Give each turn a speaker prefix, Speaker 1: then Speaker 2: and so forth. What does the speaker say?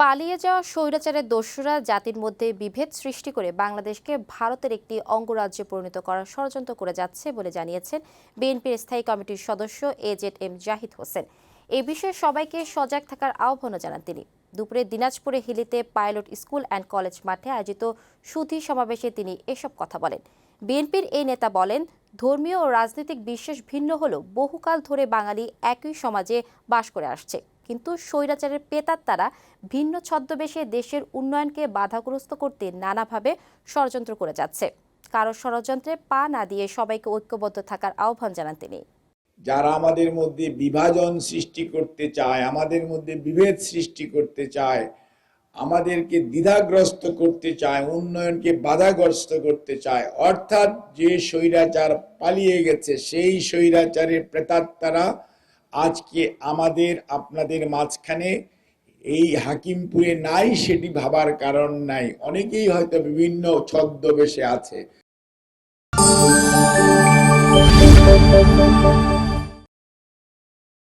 Speaker 1: পালিয়ে যাওয়া স্বৈরাচারের দস্যুরা জাতির মধ্যে বিভেদ সৃষ্টি করে বাংলাদেশকে ভারতের একটি অঙ্গরাজ্যে পরিণত করার ষড়যন্ত্র করে যাচ্ছে বলে জানিয়েছেন বিএনপির স্থায়ী কমিটির সদস্য এজেড এম জাহিদ হোসেন। এ বিষয়ে সবাইকে সজাগ থাকার আহ্বানও জানান তিনি। দুপুরে দিনাজপুরে হিলিতে পাইলট স্কুল অ্যান্ড কলেজ মাঠে আয়োজিত সুধী সমাবেশে তিনি এসব কথা বলেন। বিএনপির এই নেতা বলেন, ধর্মীয় ও রাজনৈতিক বিশ্বাস ভিন্ন হলেও বহুকাল ধরে বাঙালি একই সমাজে বাস করে আসছে। কিন্তু স্বৈরাচারের পেতার তারা ভিন্ন ছদ্মবেশে দেশের উন্নয়নকে বাধাগ্রস্ত করতে নানাভাবে ষড়যন্ত্র করে যাচ্ছে। কারও ষড়যন্ত্রে পা না দিয়ে সবাইকে ঐক্যবদ্ধ থাকার আহ্বান জানান তিনি।
Speaker 2: যারা আমাদের মধ্যে বিভাজন সৃষ্টি করতে চায়, আমাদের মধ্যে বিভেদ সৃষ্টি করতে চায়, আমাদেরকে দ্বিধাগ্রস্ত করতে চায়, উন্নয়নকে বাধাগ্রস্ত করতে চায়, অর্থাৎ যে স্বৈরাচার পালিয়ে গেছে, সেই স্বৈরাচারের প্রেতাত্মারা আজকে আমাদের, আপনাদের মাঝখানে এই হাকিমপুরে নাই সেটি ভাবার কারণ নাই। অনেকেই হয়তো বিভিন্ন ছদ্মবেশে আছে।